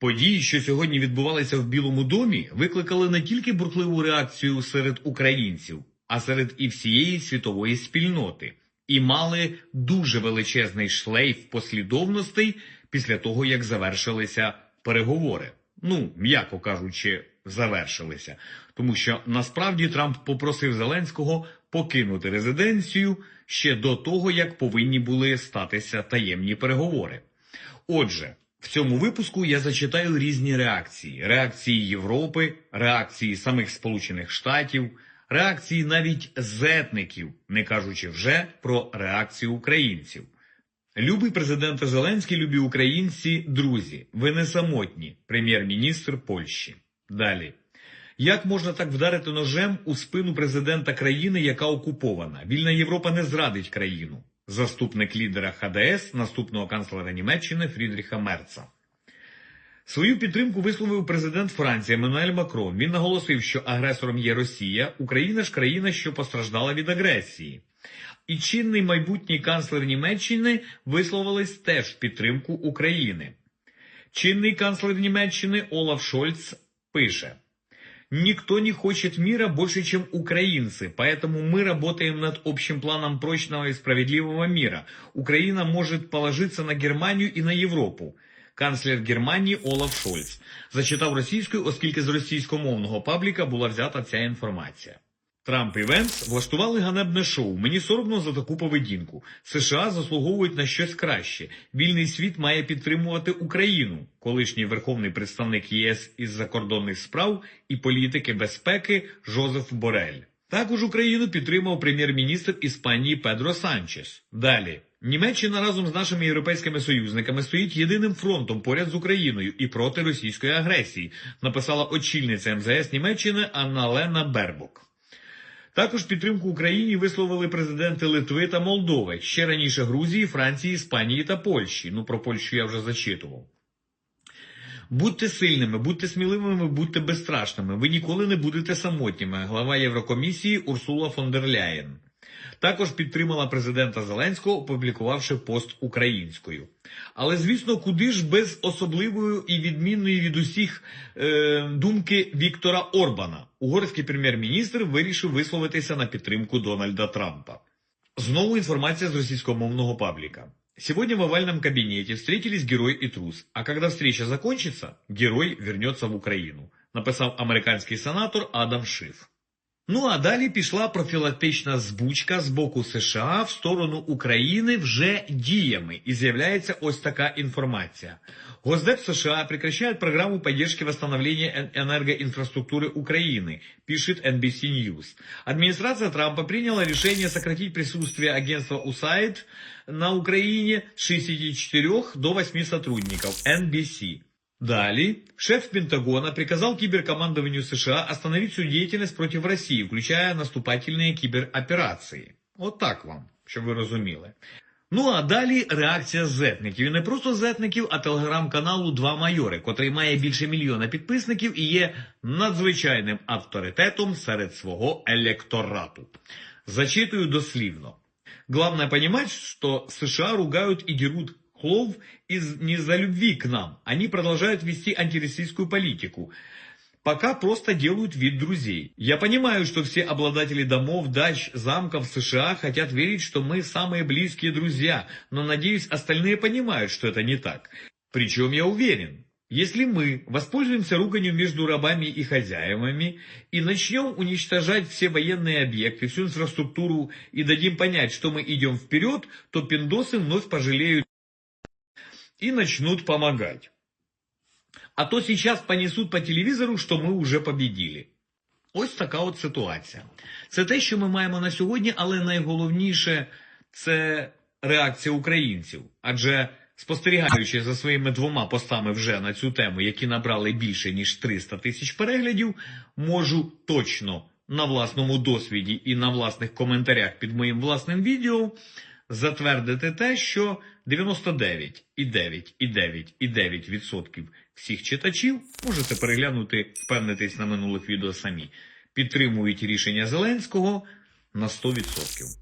Події, що сьогодні відбувалися в Білому домі, викликали не тільки бурхливу реакцію серед українців, а серед і всієї світової спільноти, і мали дуже величезний шлейф послідовностей після того, як завершилися переговори. Ну, м'яко кажучи, завершилися, тому що насправді Трамп попросив Зеленського покинути резиденцію ще до того, як повинні були статися таємні переговори. Отже, в цьому випуску я зачитаю різні реакції: реакції Європи, реакції самих Сполучених Штатів, реакції навіть зетників, не кажучи вже про реакцію українців. Любий президенте Зеленський, любі українці, друзі, ви не самотні, прем'єр-міністр Польщі. Далі. Як можна так вдарити ножем у спину президента країни, яка окупована? Вільна Європа не зрадить країну. Заступник лідера ХДС, наступного канцлера Німеччини Фрідріха Мерца. Свою підтримку висловив президент Франції Еммануель Макрон. Він наголосив, що агресором є Росія, Україна ж країна, що постраждала від агресії. І чинний майбутній канцлер Німеччини висловились теж в підтримку України. Чинний канцлер Німеччини Олаф Шольц пише: Никто не хочет мира больше, чем украинцы, поэтому мы работаем над общим планом прочного и справедливого мира. Украина может положиться на Германію і на Європу. Канцлер Германії Олаф Шольц зачитав російською, оскільки з російськомовного пабліка була взята ця інформація. Трамп і Венс влаштували ганебне шоу. Мені соромно за таку поведінку. США заслуговують на щось краще. Вільний світ має підтримувати Україну. Колишній верховний представник ЄС із закордонних справ і політики безпеки Жозеф Борель. Також Україну підтримав прем'єр-міністр Іспанії Педро Санчес. Далі. Німеччина разом з нашими європейськими союзниками стоїть єдиним фронтом поряд з Україною і проти російської агресії, написала очільниця МЗС Німеччини Анна Лена Бербок. Також підтримку Україні висловили президенти Литви та Молдови, ще раніше Грузії, Франції, Іспанії та Польщі. Ну про Польщу я вже зачитував. Будьте сильними, будьте сміливими, будьте безстрашними. Ви ніколи не будете самотніми. Глава Єврокомісії Урсула фон дер Ляєн. Також підтримала президента Зеленського, опублікувавши пост українською. Але звісно, куди ж без особливої і відмінної від усіх е, думки Віктора Орбана, угорський прем'єр-міністр вирішив висловитися на підтримку Дональда Трампа. Знову информация из российскомовного паблика. Сегодня в овальном кабинете встретились герой и трус, а когда встреча закончится, герой вернется в Україну, написав американський сенатор Адам Шиф. Ну а далі пішла профілактична збучка з боку США в сторону України вже діями, і з'являється ось така інформація. Госдеп США прекращает программу поддержки восстановления эн- энергоинфраструктуры Украины, пишет NBC News. Администрация Трампа приняла решение сократить присутствие агентства USAID на Украине с 64 до 8 сотрудников NBC. Далее, шеф Пентагона приказал киберкомандованию США остановить всю деятельность против России, включая наступательные кібероперації. От так вам, щоб ви розуміли. Ну а далі реакція зетників. І не просто зетників, а телеграм-каналу Два майори, котрий має більше мільйона підписників і є надзвичайним авторитетом серед свого електорату. Зачитую дослівно. Главное понимать, что США ругают и дерут Хлов из не за любви к нам. Они продолжают вести антироссийскую политику. Пока просто делают вид друзей. Я понимаю, что все обладатели домов, дач, замков в США хотят верить, что мы самые близкие друзья, но, надеюсь, остальные понимают, что это не так. Причем я уверен, если мы воспользуемся руганью между рабами и хозяевами и начнем уничтожать все военные объекты, всю инфраструктуру и дадим понять, что мы идем вперед, то пиндосы вновь пожалеют и начнут помогать. А то сейчас понесут по телевізору, що ми вже побіділи. Ось така от ситуація. Це те, що ми маємо на сьогодні, але найголовніше це реакція українців. Адже спостерігаючи за своїми двома постами вже на цю тему, які набрали більше ніж 300 тисяч переглядів, можу точно на власному досвіді і на власних коментарях під моїм власним відео затвердити те, що 99,9,9,9% всіх читачів можете переглянути, впевнитись на минулих відео самі. Підтримують рішення Зеленського на 100%.